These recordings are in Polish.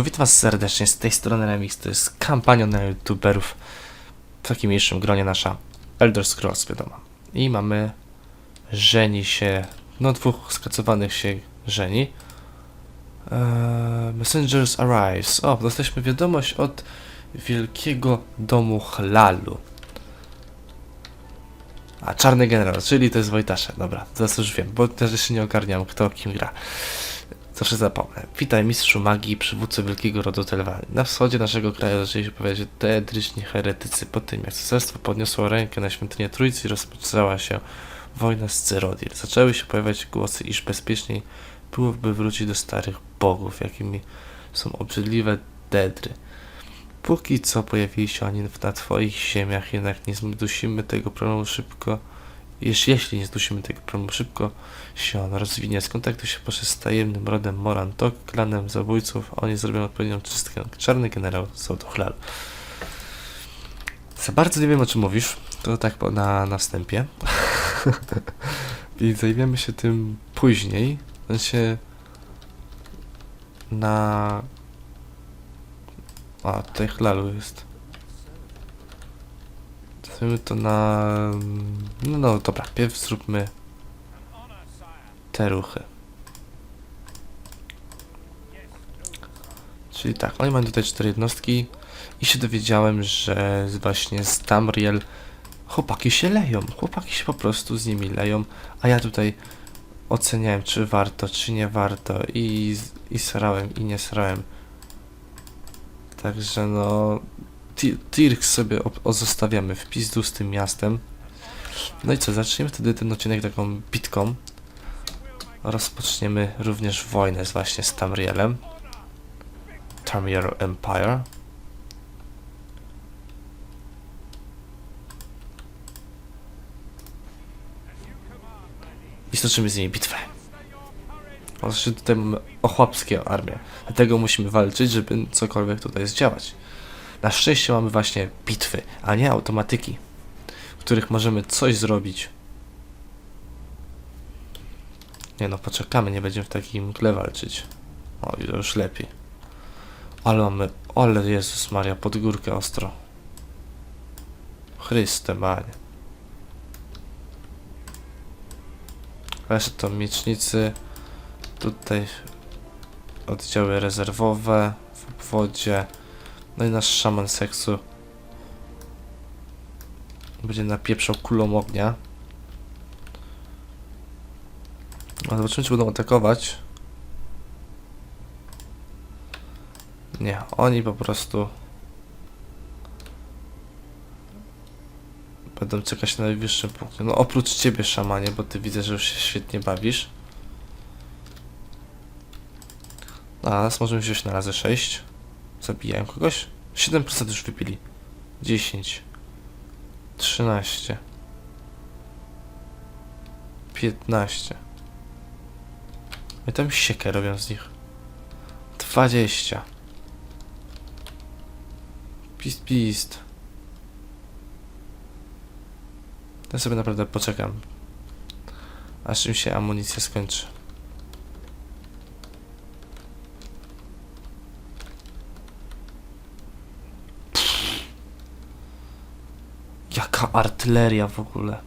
Witam was serdecznie, z tej strony Remix, to jest kampania na youtuberów w takim mniejszym gronie nasza Elder Scrolls, wiadomo. I mamy żeni się, no dwóch skacowanych się żeni. Eee, messengers arrives. O, dostaliśmy wiadomość od wielkiego domu Hlalu. A, czarny generał, czyli to jest Wojtasza, dobra, teraz już wiem, bo też jeszcze nie ogarniam kto kim gra. Zawsze zapomnę. Witaj mistrzu magii przywódco wielkiego rodu Telwany. Na wschodzie naszego kraju zaczęli się pojawiać teedryczni heretycy po tym, jak cesarstwo podniosło rękę na świątynię Trójcy i rozpoczęła się wojna z Cyrodir. Zaczęły się pojawiać głosy, iż bezpieczniej byłoby wrócić do starych bogów, jakimi są obrzydliwe dedry. Póki co pojawili się oni na twoich ziemiach, jednak nie zdusimy tego problemu szybko. Jeż, jeśli nie zdusimy tego problemu szybko, się on rozwinie. Skontaktuj się proszę z tajemnym rodem Morantok, klanem zabójców. Oni zrobią odpowiednią czystkę. Czarny generał Sotuchlal. Za bardzo nie wiem o czym mówisz. To tak na, na wstępie. I zajmiemy się tym później. W sensie na... A, tutaj chlalu jest. Zrobimy to na... No, no dobra, pierw zróbmy te ruchy. Czyli tak, oni mają tutaj cztery jednostki i się dowiedziałem, że właśnie z Tamriel chłopaki się leją, chłopaki się po prostu z nimi leją, a ja tutaj oceniałem, czy warto, czy nie warto i, i srałem, i nie srałem. Także no, Tirk sobie zostawiamy w pizdu z tym miastem. No i co, zaczniemy wtedy ten odcinek taką bitką. Rozpoczniemy również wojnę z właśnie z Tamrielem. Tamriel Empire. I stoczymy z nimi bitwę. Znaczy tutaj mamy ochłapskie armię. Dlatego musimy walczyć, żeby cokolwiek tutaj zdziałać. Na szczęście mamy właśnie bitwy, a nie automatyki, w których możemy coś zrobić. Nie no, poczekamy, nie będziemy w takim mgle walczyć. O, już lepiej. Ale mamy, ale Jezus Maria, pod górkę ostro. Chryste, Panie. Reszta to miecznicy. Tutaj oddziały rezerwowe w obwodzie. No i nasz szaman seksu będzie napieprzał kulą ognia. A zobaczymy, czy będą atakować. Nie, oni po prostu będą czekać na najwyższym punkcie. No oprócz ciebie, szamanie, bo ty widzę, że już się świetnie bawisz. A nas możemy wziąć na razy 6. Zabijają kogoś? 7% już wypili. 10. 13. 15. I tam siekę robią z nich. 20. Pist, pist. Ja sobie naprawdę poczekam. Aż im się amunicja skończy. Jaka artyleria w ogóle.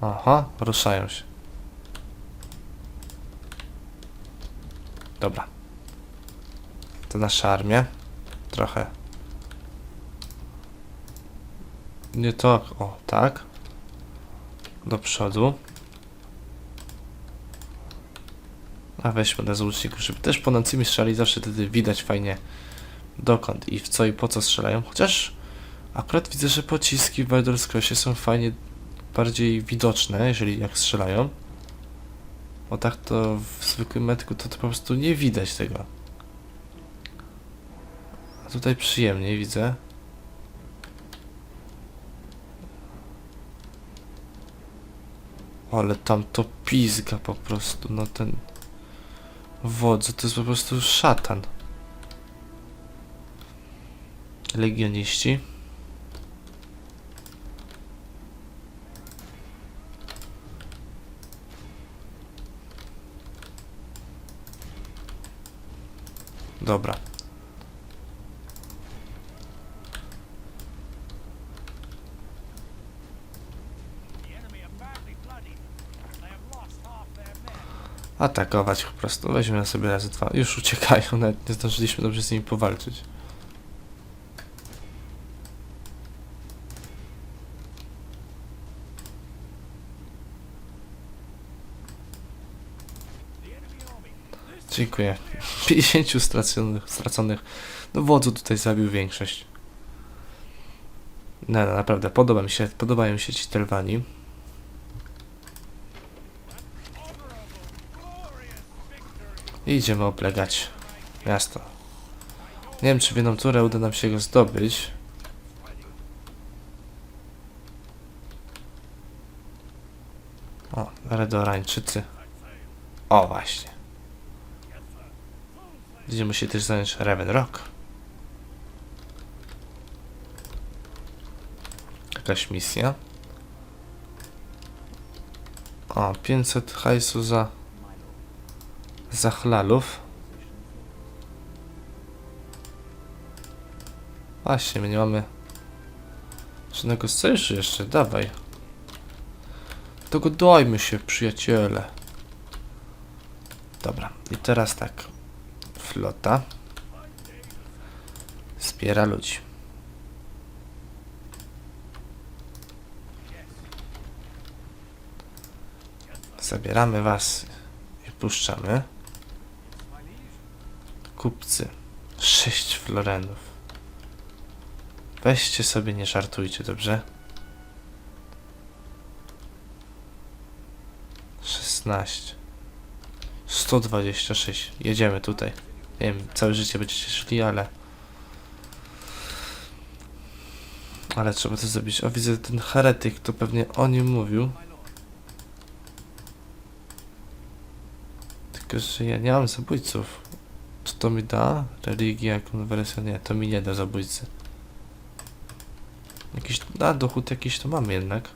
Aha, ruszają się. Dobra. To nasza armia. Trochę. Nie to. O, tak. Do przodu. A weźmy na złuczników, żeby też po nocymi strzelali, zawsze wtedy widać fajnie dokąd i w co i po co strzelają. Chociaż akurat widzę, że pociski w Baldur's Crossie są fajnie bardziej widoczne, jeżeli jak strzelają. Bo tak to w zwykłym metku to, to po prostu nie widać tego. A tutaj przyjemniej widzę. Ale tam to pizga po prostu, no ten wodzu to jest po prostu szatan. Legioniści. Dobra. Atakować po prostu. Weźmy sobie razy dwa. Już uciekają, nawet nie zdążyliśmy dobrze z nimi powalczyć. Dziękuję. 50 straconych, straconych. No wodzu tutaj zabił większość. No, no naprawdę, podoba mi się, podobają się ci Telwani. I idziemy oblegać miasto. Nie wiem, czy w jedną turę uda nam się go zdobyć. O, Redorańczycy. O, właśnie. Będziemy się też zająć Raven Rock. Jakaś misja. O, 500 hajsu za za chlalów. Właśnie, my nie mamy żadnego sojuszu jeszcze, dawaj. Dogodajmy się, przyjaciele. Dobra, i teraz tak. Flota. Wspiera ludzi. Zabieramy was i puszczamy. Kupcy. Sześć florenów. Weźcie sobie, nie żartujcie, dobrze? 16. 126. Jedziemy tutaj. Nie wiem, całe życie będziecie szli, ale... Ale trzeba to zrobić. O, widzę ten heretyk, to pewnie o nim mówił. Tylko, że ja nie mam zabójców. Co to mi da? Religia, konwersja, nie, to mi nie da zabójcy. Jakiś, a dochód jakiś to mamy jednak.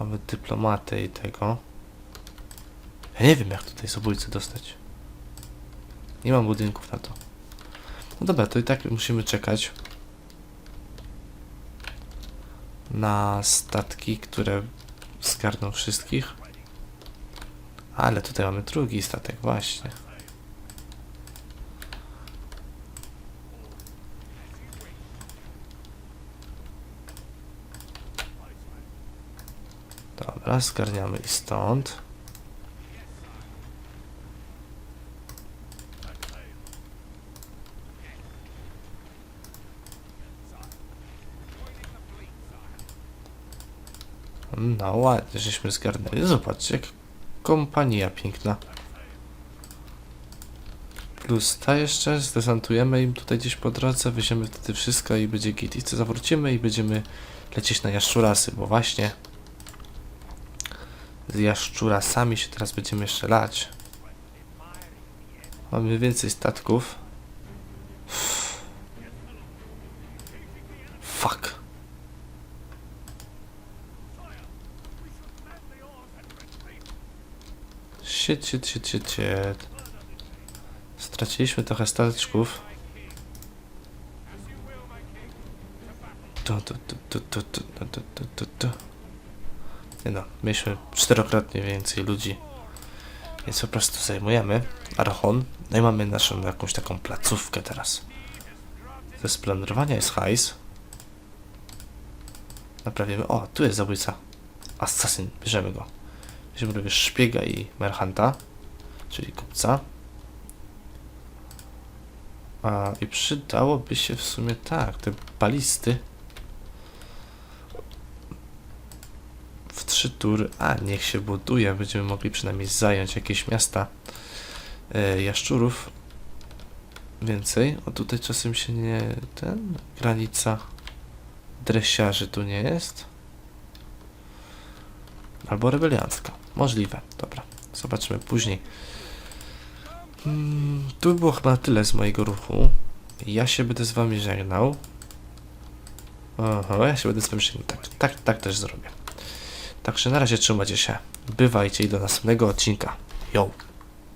Mamy dyplomatę i tego. Ja nie wiem jak tutaj zabójcy dostać. Nie mam budynków na to. No dobra, to i tak musimy czekać na statki, które zgarną wszystkich. Ale tutaj mamy drugi statek, właśnie. Dobra, zgarniamy i stąd. No ładnie, żeśmy zgarnęli. Zobaczcie, jak kompania piękna. Plus ta jeszcze, zdesantujemy im tutaj gdzieś po drodze, weźmiemy wtedy wszystko i będzie git. I co zawrócimy i będziemy lecieć na jaszczurasy, bo właśnie z jaszczurasami się teraz będziemy jeszcze lać. Mamy więcej statków. Fuck. Shit, shit, shit, shit, shit. Straciliśmy trochę stateczków. Tu, tu, tu, tu, tu, tu, tu, tu, tu, tu. Nie no, mieliśmy czterokrotnie więcej ludzi. Więc po prostu zajmujemy Archon. No i mamy naszą jakąś taką placówkę teraz. Ze splądrowania jest hajs. Naprawimy. O, tu jest zabójca. Assassin. Bierzemy go. Weźmiemy również szpiega i merchanta. Czyli kupca. A, i przydałoby się w sumie tak, te balisty. W trzy tury. A, niech się buduje. Będziemy mogli przynajmniej zająć jakieś miasta e, jaszczurów. Więcej. O, tutaj czasem się nie... Ten... Granica dresiarzy tu nie jest. Albo rebeliancka. Możliwe. Dobra. Zobaczymy później. Hmm, tu było chyba tyle z mojego ruchu. Ja się będę z wami żegnał. Aha, ja się będę z wami żegnał. Tak, tak, tak też zrobię. Także na razie trzymajcie się. Bywajcie i do następnego odcinka. Yo!